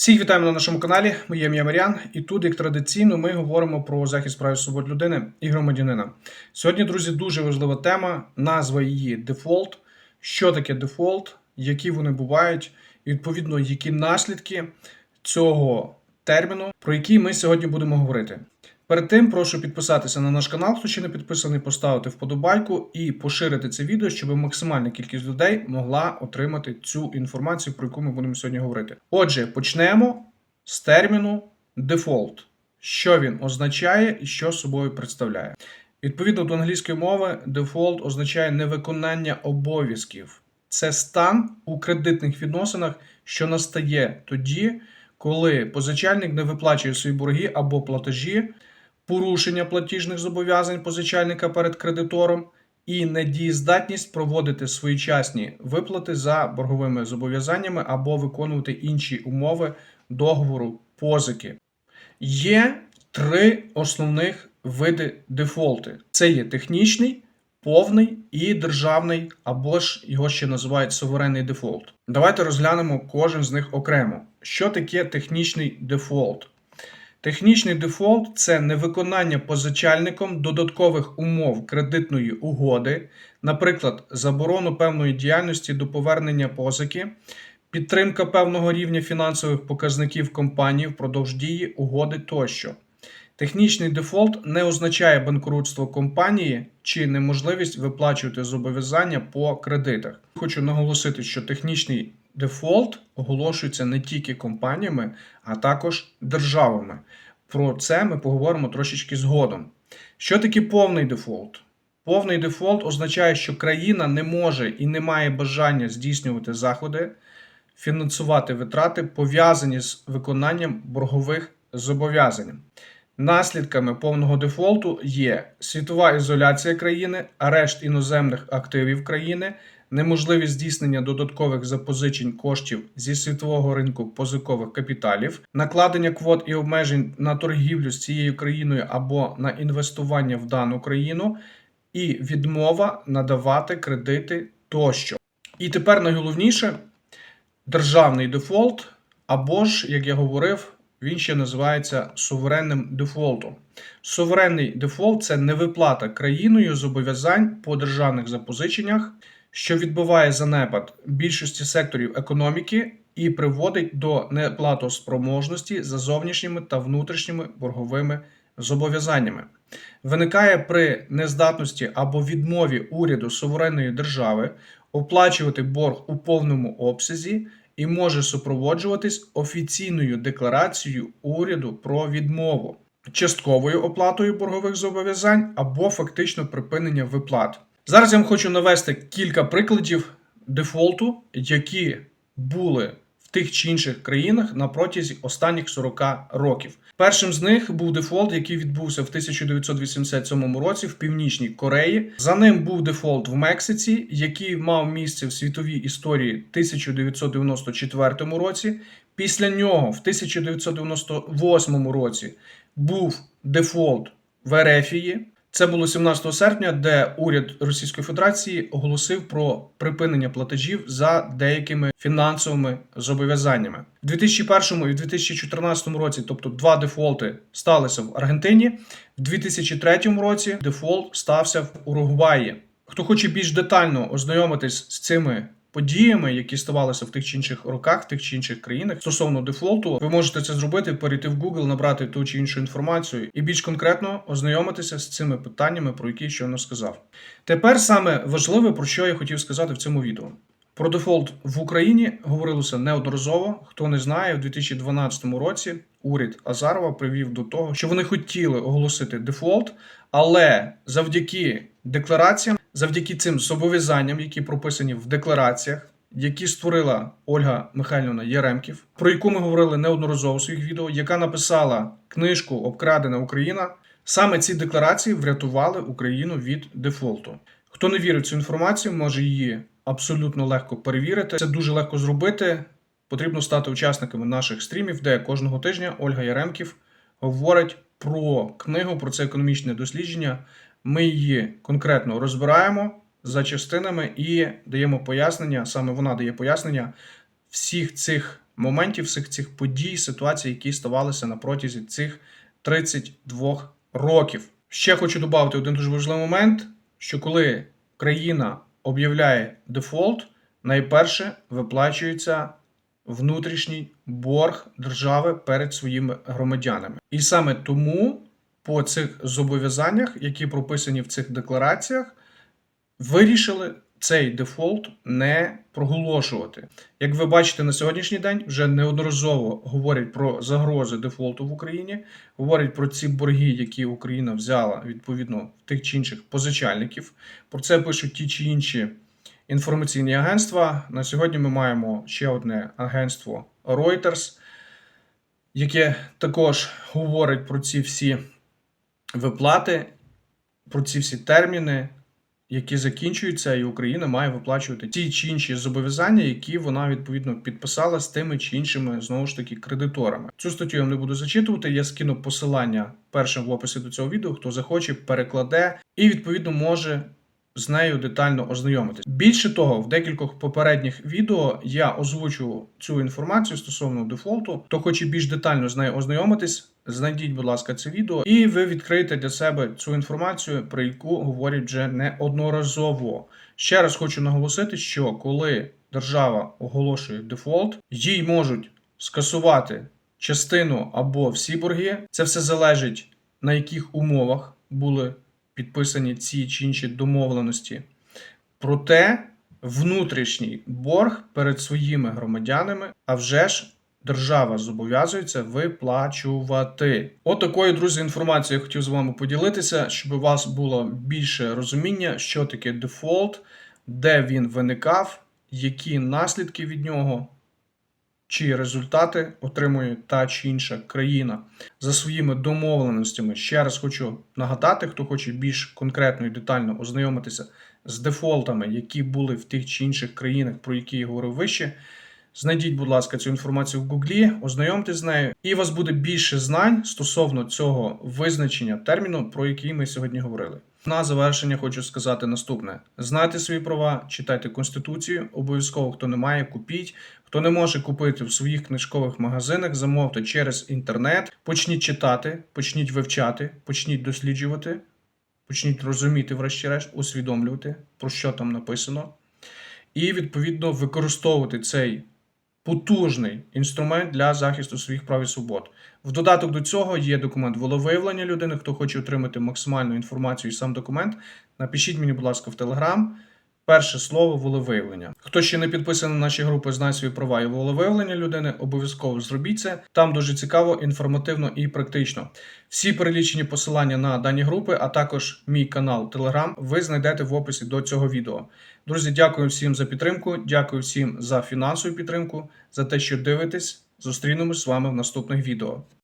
Всіх вітаємо на нашому каналі. Моє ім'я Мар'ян, і тут, як традиційно, ми говоримо про захист прав і свобод людини і громадянина. Сьогодні, друзі, дуже важлива тема. Назва її дефолт. Що таке дефолт, які вони бувають, і відповідно, які наслідки цього терміну, про який ми сьогодні будемо говорити. Перед тим прошу підписатися на наш канал, хто ще не підписаний, поставити вподобайку і поширити це відео, щоб максимальна кількість людей могла отримати цю інформацію, про яку ми будемо сьогодні говорити. Отже, почнемо з терміну дефолт. Що він означає і що собою представляє. Відповідно до англійської мови, дефолт означає невиконання обов'язків. Це стан у кредитних відносинах, що настає тоді, коли позичальник не виплачує свої борги або платежі, порушення платіжних зобов'язань позичальника перед кредитором і недієздатність проводити своєчасні виплати за борговими зобов'язаннями або виконувати інші умови договору позики. Є три основних види дефолти: це є технічний, повний і державний, або ж його ще називають суверенний дефолт. Давайте розглянемо кожен з них окремо. Що таке технічний дефолт? Технічний дефолт це невиконання позичальником додаткових умов кредитної угоди, наприклад, заборону певної діяльності до повернення позики, підтримка певного рівня фінансових показників компанії впродовж дії угоди тощо. Технічний дефолт не означає банкрутство компанії чи неможливість виплачувати зобов'язання по кредитах. Хочу наголосити, що технічний дефолт оголошується не тільки компаніями, а також державами. Про це ми поговоримо трошечки згодом. Що таке повний дефолт? Повний дефолт означає, що країна не може і не має бажання здійснювати заходи, фінансувати витрати, пов'язані з виконанням боргових зобов'язань. Наслідками повного дефолту є світова ізоляція країни, арешт іноземних активів країни, неможливість здійснення додаткових запозичень коштів зі світового ринку позикових капіталів, накладення квот і обмежень на торгівлю з цією країною або на інвестування в дану країну, і відмова надавати кредити тощо. І тепер найголовніше державний дефолт, або ж, як я говорив, він ще називається суверенним дефолтом. Суверенний дефолт це невиплата країною зобов'язань по державних запозиченнях, що відбиває занепад більшості секторів економіки і приводить до неплатоспроможності за зовнішніми та внутрішніми борговими зобов'язаннями. Виникає при нездатності або відмові уряду суверенної держави оплачувати борг у повному обсязі і може супроводжуватись офіційною декларацією уряду про відмову, частковою оплатою боргових зобов'язань або фактично припинення виплат. Зараз я вам хочу навести кілька прикладів дефолту, які були тих чи інших країнах на протязі останніх 40 років. Першим з них був дефолт, який відбувся в 1987 році в Північній Кореї. За ним був дефолт в Мексиці, який мав місце в світовій історії в 1994 році. Після нього, в 1998 році, був дефолт в Ерефії. Це було 17 серпня, де уряд Російської Федерації оголосив про припинення платежів за деякими фінансовими зобов'язаннями. В 2001 і 2014 році, тобто два дефолти, сталися в Аргентині. В 2003 році дефолт стався в Уругваї. Хто хоче більш детально ознайомитись з цими подіями, які ставалися в тих чи інших роках, в тих чи інших країнах стосовно дефолту, ви можете це зробити, перейти в Google, набрати ту чи іншу інформацію і більш конкретно ознайомитися з цими питаннями, про які щойно сказав. Тепер саме важливе, про що я хотів сказати в цьому відео. Про дефолт в Україні говорилося неодноразово. Хто не знає, в 2012 році уряд Азарова привів до того, що вони хотіли оголосити дефолт, але завдяки деклараціям, завдяки цим зобов'язанням, які прописані в деклараціях, які створила Ольга Михайлівна Яремків, про яку ми говорили неодноразово в своїх відео, яка написала книжку Обкрадена Україна. Саме ці декларації врятували Україну від дефолту. Хто не вірить в цю інформацію, може її абсолютно легко перевірити. Це дуже легко зробити. Потрібно стати учасниками наших стрімів, де кожного тижня Ольга Яремків говорить про книгу, про це економічне дослідження. Ми її конкретно розбираємо за частинами і даємо пояснення. Саме вона дає пояснення всіх цих моментів всіх цих подій, ситуацій, які ставалися на протязі цих 32 років. Ще хочу додати один дуже важливий момент: що коли країна об'являє дефолт, найперше виплачується внутрішній борг держави перед своїми громадянами. І саме тому по цих зобов'язаннях, які прописані в цих деклараціях, вирішили цей дефолт не проголошувати. Як ви бачите, на сьогоднішній день вже неодноразово говорять про загрози дефолту в Україні, говорять про ці борги, які Україна взяла відповідно в тих чи інших позичальників. Про це пишуть ті чи інші інформаційні агентства. На сьогодні ми маємо ще одне агентство Reuters, яке також говорить про ці всі виплати, про ці всі терміни, які закінчуються, і Україна має виплачувати ті чи інші зобов'язання, які вона відповідно підписала з тими чи іншими знову ж таки кредиторами. Цю статтю я вам не буду зачитувати. Я скину посилання першим в описі до цього відео. Хто захоче, перекладе і відповідно може. З нею детально ознайомитись. Більше того, в декількох попередніх відео я озвучу цю інформацію стосовно дефолту. Хто хоче більш детально з нею ознайомитись, знайдіть, будь ласка, це відео, і ви відкриєте для себе цю інформацію, про яку говорять вже неодноразово. Ще раз хочу наголосити, що коли держава оголошує дефолт, їй можуть скасувати частину або всі борги. Це все залежить на яких умовах були підписані ці чи інші домовленості. Проте внутрішній борг перед своїми громадянами, а вже ж держава зобов'язується виплачувати. От друзі, інформацією я хотів з вами поділитися, щоб у вас було більше розуміння, що таке дефолт, де він виникав, які наслідки від нього. Чи результати отримує та чи інша країна за своїми домовленостями. Ще раз хочу нагадати, хто хоче більш конкретно і детально ознайомитися з дефолтами, які були в тих чи інших країнах, про які я говорив вище. Знайдіть, будь ласка, цю інформацію в Гуглі, ознайомтесь з нею, і у вас буде більше знань стосовно цього визначення терміну, про який ми сьогодні говорили. На завершення хочу сказати наступне: знайте свої права, читайте конституцію. Обов'язково, хто не має, купіть. Хто не може купити в своїх книжкових магазинах, замовте через інтернет. Почніть читати, почніть вивчати, почніть досліджувати, почніть розуміти, врешті-решт, усвідомлювати, про що там написано, і відповідно використовувати цей потужний інструмент для захисту своїх прав і свобод. В додаток до цього є документ волевиявлення людини. Хто хоче отримати максимальну інформацію і сам документ, напишіть мені, будь ласка, в Телеграм. Перше слово волевиявлення. Хто ще не підписаний на наші групи, знає свої права і волевиявлення людини, обов'язково зробіть це. Там дуже цікаво, інформативно і практично. Всі перелічені посилання на дані групи, а також мій канал Telegram, ви знайдете в описі до цього відео. Друзі, дякую всім за підтримку. Дякую всім за фінансову підтримку, за те, що дивитесь. Зустрінемось з вами в наступних відео.